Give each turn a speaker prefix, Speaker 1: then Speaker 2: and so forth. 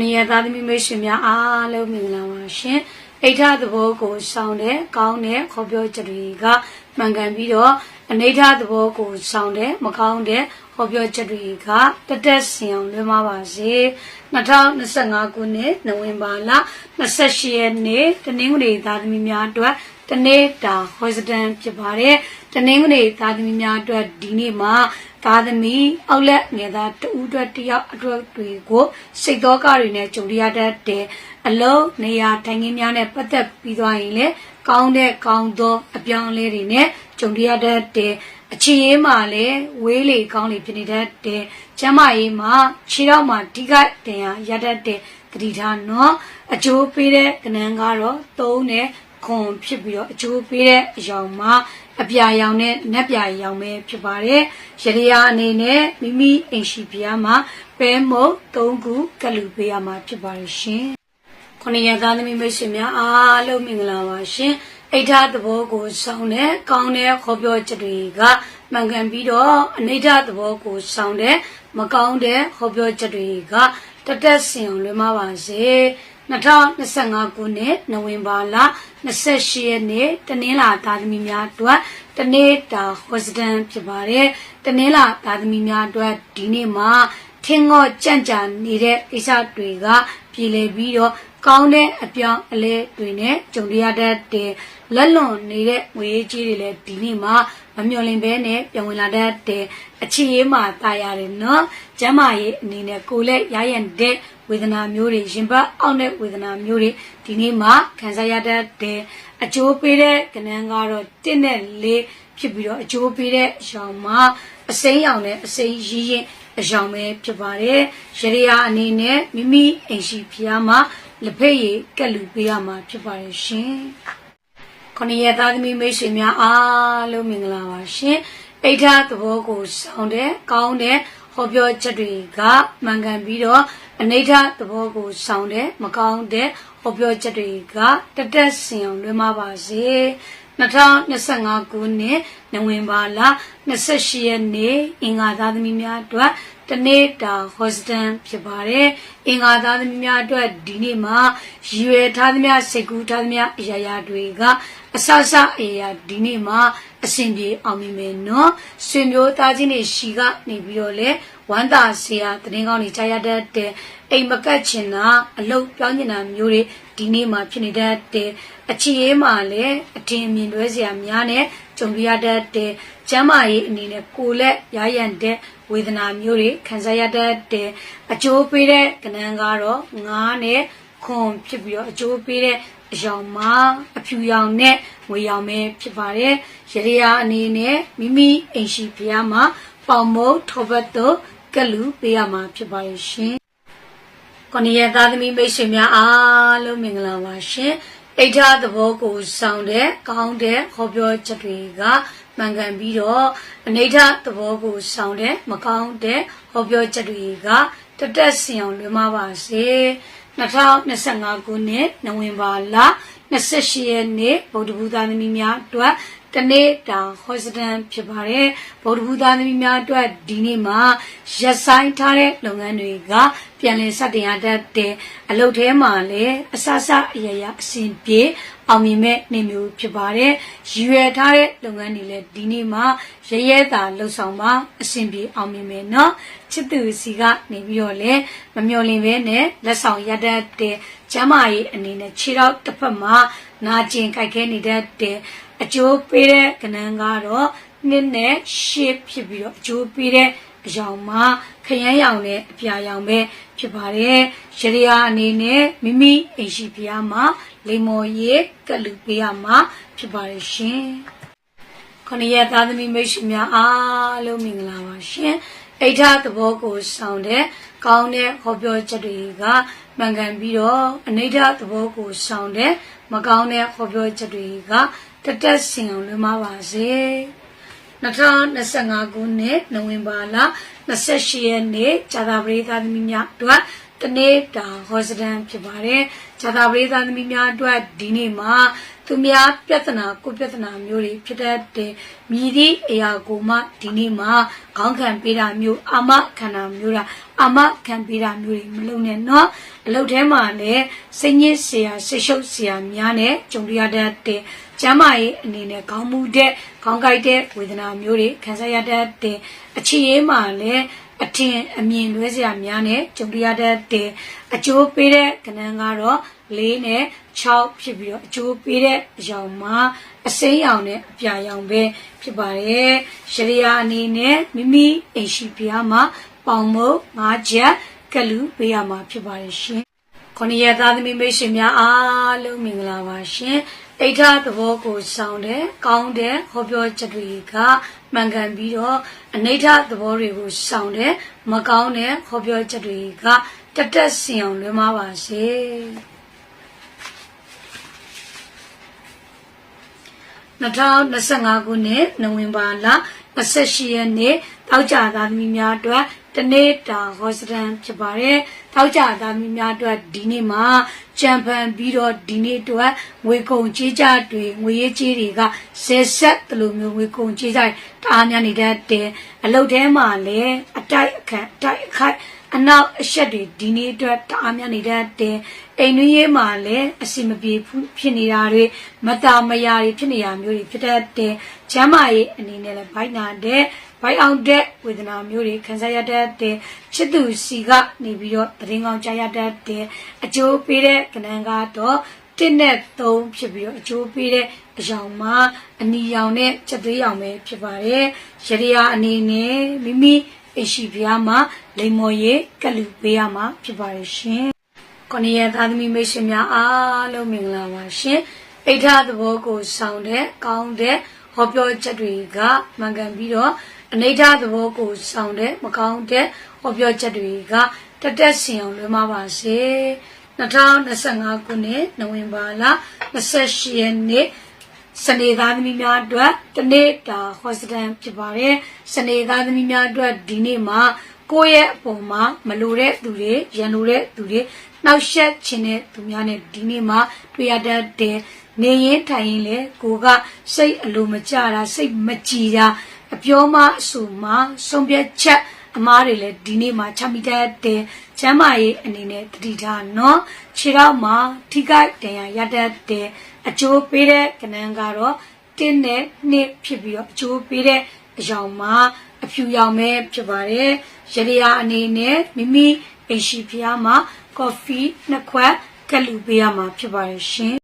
Speaker 1: နည်းသားသမီးမိတ်ဆွေများအားလုံးမင်္ဂလာပါရှင်အိဋ္ဌသဘောကိုစောင်းတဲ့ကောင်းတဲ့ခေါ်ပြောချက်တွေကမှန်ကန်ပြီးတော့အနိဋ္ဌသဘောကိုစောင်းတဲ့မကောင်းတဲ့ခေါ်ပြောချက်တွေကတက်တက်ဆင်အောင်လွှဲမပါစေ2025ခုနှစ်နိုဝင်ဘာလ28ရက်နေ့တနင်္ဂနွေသားသမီးများအတွက်တနေ့တာဟောစတန်ဖြစ်ပါတယ်တနင်္ဂနွေသားသမီးများအတွက်ဒီနေ့မှာ သားသမီးအောက်လက်ငယ်သားတဦးအတွက်တယောက်အတွက်တွေကိုစိတ်သောကတွေနဲ့ကြုံရတတ်တဲ့အလုံးနေရာထိုင်ခင်းများနဲ့ပတ်သက်ပြီးသွားရင်လေကောင်းတဲ့ကောင်းသောအပြောင်းအလဲတွေနဲ့ကြုံရတတ်တဲ့အချီရေးမှာလည်းဝေးလေကောင်းလေဖြစ်နေတတ်တဲ့ကျမ်းမာရေးမှာခြေတော့မှာဒီကတင်ရရတတ်တဲ့တတိထားနော်အကျိုးပေးတဲ့ကဏ္ဍကတော့သုံးတဲ့ခွန်ဖြစ်ပြီးတော့အကျိုးပေးတဲ့အယောင်မှာ အပြာရောင်နဲ့နက်ပြာရောင်ပဲဖြစ်ပါတယ်။ရရယာအနေနဲ့မိမိအိမ်ရှိပြားမှာပဲမုတ်၃ခုကလူပေးရမှာဖြစ်ပါတယ်ရှင်။ခொနရသားသမီးမိတ်ဆွေများအားလုံးမင်္ဂလာပါရှင်။အိဋ္ဌသဘောကိုစောင်းတဲ့ကောင်းတဲ့ခေါ်ပြောချက်တွေကမှန်ကန်ပြီးတော့အနိဋ္ဌသဘောကိုစောင်းတဲ့မကောင်းတဲ့ခေါ်ပြောချက်တွေကတတက်ဆင်အောင်လွှဲမပါစေ။ 2025ခုနှစ်နိုဝင်ဘာလ28ရက်နေ့တနင်္လာသားသမီးများအတွက်တနေ့တာဟောစတန်ဖြစ်ပါတယ်တနင်္လာသားသမီးများအတွက်ဒီနေ့မှာထင်းငေါ့ကြံ့ကြာနေတဲ့ကိစ္စတွေကပြည်လည်ပြီးတော့ကောင်းတဲ့အပြောင်းအလဲတွေနဲ့ကြုံရတတ်တဲ့လက်လွန်နေတဲ့ငွေကြီးတွေလည်းဒီနေ့မှာ မမျှော်လင့်ဘဲနဲ့ပြန်ဝင်လာတတ်တဲ့အခြေရေးမှာတာရတယ်နော်ကျမ်းမာရေးအနေနဲ့ကိုယ်လက်ရရန်တဲ့ဝေဒနာမျိုးတွေရင်ဘတ်အောက်တဲ့ဝေဒနာမျိုးတွေဒီနေ့မှခံစားရတတ်တဲ့အကျိုးပေးတဲ့ကဏ္ဍကတော့1နဲ့4ဖြစ်ပြီးတော့အကျိုးပေးတဲ့အရောင်မှာအစိမ်းရောင်နဲ့အစိမ်းရင်းရင်အရောင်ပဲဖြစ်ပါတယ်ရရယာအနေနဲ့မိမိအိမ်ရှိဖျားမှာလက်ဖက်ရည်ကက်လူပေးရမှာဖြစ်ပါတယ်ရှင် ခொနည်းရသားသမီးမိတ်ဆွေများအားလုံးမင်္ဂလာပါရှင်အိဋ္ဌသဘောကိုစောင်းတဲ့ကောင်းတဲ့ဟောပြောချက်တွေကမှန်ကန်ပြီးတော့အနိဋ္ဌသဘောကိုစောင်းတဲ့မကောင်းတဲ့ဟောပြောချက်တွေကတတက်ဆင်အောင်လွှဲမပါစေ 2025ခုနှစ်နိုဝင်ဘာလ28ရက်နေ့အင်္ဂါသားသမီးများအတွက်တနေ့တာဟောစတန်ဖြစ်ပါတယ်အင်္ဂါသားသမီးများအတွက်ဒီနေ့မှာရွယ်ထားသမျှစိတ်ကူးထားသမျှအရာရာတွေကအဆအဆအရာဒီနေ့မှာအစဉ်ပြေအောင်မြင်မယ်နော်ဆွေမျိုးသားချင်းတွေရှီကနေပြီးတော့လေဝမ်းသာစရာတရင်ကောင်းတွေကြားရတတ်တဲ့အိမ်မကတ်ချင်တာအလုတ်ပြောင်းကျင်တာမျိုးတွေဒီနေ့မှာဖြစ်နေတတ်တဲ့ အချီရေးမှာလည်းအထင်မြင်လွဲစရာများနဲ့ကြုံရတတ်တဲ့ကျမ်းမာရေးအနေနဲ့ကိုယ်လက်ရရန်တဲ့ဝေဒနာမျိုးတွေခံစားရတတ်တဲ့အကျိုးပေးတဲ့ကဏ္ဍကတော့ငားနဲ့ခွန်ဖြစ်ပြီးတော့အကျိုးပေးတဲ့အယောင်မှာအဖြူရောင်နဲ့ငွေရောင်ပဲဖြစ်ပါတယ်ရရယာအနေနဲ့မိမိအိမ်ရှိဖျားမှာပေါင်မုတ်ထောပတ်တို့ကလူပေးရမှာဖြစ်ပါရဲ့ရှင်။ကိုနီရဲ့သားသမီးမိတ်ဆွေများအားလုံးမင်္ဂလာပါရှင်။ အိဋ္ဌသဘောကိုစောင်းတဲ့ကောင်းတဲ့ဟောပြောချက်တွေကမှန်ကန်ပြီးတော့အနိဋ္ဌသဘောကိုစောင်းတဲ့မကောင်းတဲ့ဟောပြောချက်တွေကတတက်ဆင်အောင်လွှဲမပါစေ။2025ခုနှစ်နိုဝင်ဘာလ28ရက်နေ့ဗုဒ္ဓဘုရားသမီးများအတွက် တနေ့တာဟောစတန်ဖြစ်ပါတယ်ဗုဒ္ဓဘုရားသမီးများအတွက်ဒီနေ့မှာရက်ဆိုင်ထားတဲ့လုပ်ငန်းတွေကပြန်လည်စတင်ရတတ်တဲ့အလုပ်ထဲမှာလည်းအဆအဆအရရအစဉ်ပြေ အောင်မြင်မဲ့နေမျိုးဖြစ်ပါတယ်ရည်ရွယ်ထားတဲ့လုပ်ငန်းတွေလည်းဒီနေ့မှာရရဲတာလှုပ်ဆောင်ပါအစဉ်ပြေအောင်မြင်မယ်နော်ချစ်သူစီကနေပြီးတော့လည်းမမျော်လင့်ပဲနဲ့လက်ဆောင်ရတတ်တဲ့ကျမ်းမာရေးအနေနဲ့ခြေထောက်တစ်ဖက်မှာနာကျင်ကြိုက်ခဲနေတတ်တဲ့အကျိုးပေးတဲ့ကဏ္ဍကတော့နှစ်နဲ့ရှစ်ဖြစ်ပြီးတော့အကျိုးပေးတဲ့ အယောင်မှာခရမ်းရောင်နဲ့အပြာရောင်ပဲဖြစ်ပါတယ်ရရယာအနေနဲ့မိမိအိမ်ရှိဖျားမှာလိမ္မော်ရည်ကလူပေးရမှာဖြစ်ပါတယ်ရှင်ခொနရဲ့သားသမီးမိတ်ဆွေများအားလုံးမင်္ဂလာပါရှင်အိဋ္ဌသဘောကိုဆောင်တဲ့ကောင်းတဲ့ဟောပြောချက်တွေကမှန်ကန်ပြီးတော့အနိဋ္ဌသဘောကိုဆောင်တဲ့မကောင်းတဲ့ဟောပြောချက်တွေကတတက်ဆင်အောင်လွှမ်းမပါစေ 2025ခုနှစ်နိုဝင်ဘာလ28ရက်နေ့ဇာတာပရိသတ်သမီးများအတွက်တနေ့တာဟောစတန်ဖြစ်ပါတယ်ဇာတာပရိသတ်သမီးများအတွက်ဒီနေ့မှာ သူများပြဿနာကိုပြဿနာမျိုးတွေဖြစ်တတ်တယ်မြည်သည့်အရာကိုမှဒီနေ့မှာခေါင်းခံပေးတာမျိုးအာမခံတာမျိုးတာအာမခံပေးတာမျိုးတွေမလုပ်နဲ့เนาะအလုပ်ထဲမှာလည်းစိတ်ညစ်เสียဆိတ်ရှုပ်เสียများနဲ့ကြုံရတတ်တယ်ကျမ်းမာရေးအနေနဲ့ခေါင်းမူတဲ့ခေါင်းကိုက်တဲ့ဝေဒနာမျိုးတွေခံစားရတတ်တယ်အခြေရေးမှာလည်း အထင်အမြင်လွဲစရာများနဲ့ကြုံရတတ်တယ်အကျိုးပေးတဲ့ကဏ္ဍကတော့၄နဲ့6ဖြစ်ပြီးတော့အကျိုးပေးတဲ့အရောင်မှာအစိမ်းရောင်နဲ့အပြာရောင်ပဲဖြစ်ပါတယ်ရှရိယာအနေနဲ့မိမိအိမ်ရှိပြားမှာပေါင်မုတ်ငါးချက်ကလူပေးရမှာဖြစ်ပါတယ်ရှင်ခொနည်းသားသမီးမိတ်ဆွေများအားလုံးမင်္ဂလာပါရှင်အိဋ္ဌသဘောကိုဆောင်တဲ့ကောင်းတဲ့ဟောပြောချက်တွေက မှန်ကန်ပြီးတော့အနိဋ္ဌသဘောတွေကိုဆောင်တဲ့မကောင်းတဲ့ဟောပြောချက်တွေကတက်တက်စင်အောင်လွှဲမပါစေ2025ခုနှစ်နိုဝင်ဘာလ 28ရက်နေ့တောက်ကြသားသမီးများအတွက်တနေ့တာဟောစတန်ဖြစ်ပါတယ်။တောက်ကြသားသမီးများအတွက်ဒီနေ့မှာကြံဖန်ပြီးတော့ဒီနေ့အတွက်ငွေကုန်ကြေးကြတွေငွေရေးကြေးတွေကဆယ်ဆက်တလူမျိုးငွေကုန်ကြေးကြတအားများနေတတ်တယ်။အလုပ်ထဲမှာလည်းအတိုက်အခန့်အတိုက်အခိုက် အနောက်အရှက်တွေဒီနေ့အတွက်တအားများနေတတ်တယ်။အိမ်တွင်းရေးမှာလည်းအစီမပြေဘူးဖြစ်နေတာတွေမတာမယာတွေဖြစ်နေတာမျိုးတွေဖြစ်တတ်တယ်။ကျမ်းမာရေးအနေနဲ့လည်းဘိုက်နာတဲ့ဘိုက်အောင်တဲ့ဝေဒနာမျိုးတွေခံစားရတတ်တယ်။ချစ်သူစီကနေပြီးတော့သတင်းကောင်းကြားရတတ်တယ်။အကျိုးပေးတဲ့ကဏ္ဍကတော့တစ်နဲ့သုံးဖြစ်ပြီးတော့အကျိုးပေးတဲ့အယောင်မှာအနီရောင်နဲ့ချက်သွေးရောင်ပဲဖြစ်ပါတယ်။ရရယာအနေနဲ့မိမိ အရှိပြားမှာလိမ္မော်ရည်ကလူပေးရမှာဖြစ်ပါတယ်ရှင်။ခொနည်းသားသမီးမိတ်ဆွေများအားလုံးမင်္ဂလာပါရှင်။အိဋ္ဌသဘောကိုဆောင်တဲ့ကောင်းတဲ့ဟောပြောချက်တွေကမှန်ကန်ပြီးတော့အနိဋ္ဌသဘောကိုဆောင်တဲ့မကောင်းတဲ့ဟောပြောချက်တွေကတက်တက်စင်အောင်လွှဲမပါစေ2025ခုနှစ်နိုဝင်ဘာလ28ရက်နေ့ စနေသားသမီးများအတွက်တနေ့တာဟောစတန်ဖြစ်ပါတယ်စနေသားသမီးများအတွက်ဒီနေ့မှာကိုယ့်ရဲ့အပေါ်မှာမလိုတဲ့သူတွေရန်လိုတဲ့သူတွေနှောက်ယှက်ခြင်းတဲ့သူများနဲ့ဒီနေ့မှာတွေ့ရတတ်တယ်နေရင်ထိုင်ရင်လေကိုကစိတ်အလိုမကျတာစိတ်မကြည်တာအပြောမအဆူမဆုံးဖြတ်ချက် အမားတွေလည်းဒီနေ့မှာချမိတတ်တယ်ကျမ်းမာရေးအနေနဲ့တတိထားနော်ခြေတော့မှာထိခိုက်ဒဏ်ရာရတတ်တယ်အကျိုးပေးတဲ့ကဏ္ဍကတော့တင်းနဲ့နှစ်ဖြစ်ပြီးတော့အကျိုးပေးတဲ့အယောင်မှာအဖြူရောင်ပဲဖြစ်ပါတယ်ရရယာအနေနဲ့မိမိအိမ်ရှိဖျားမှာကော်ဖီနှစ်ခွက်ကလူပေးရမှာဖြစ်ပါတယ်ရှင်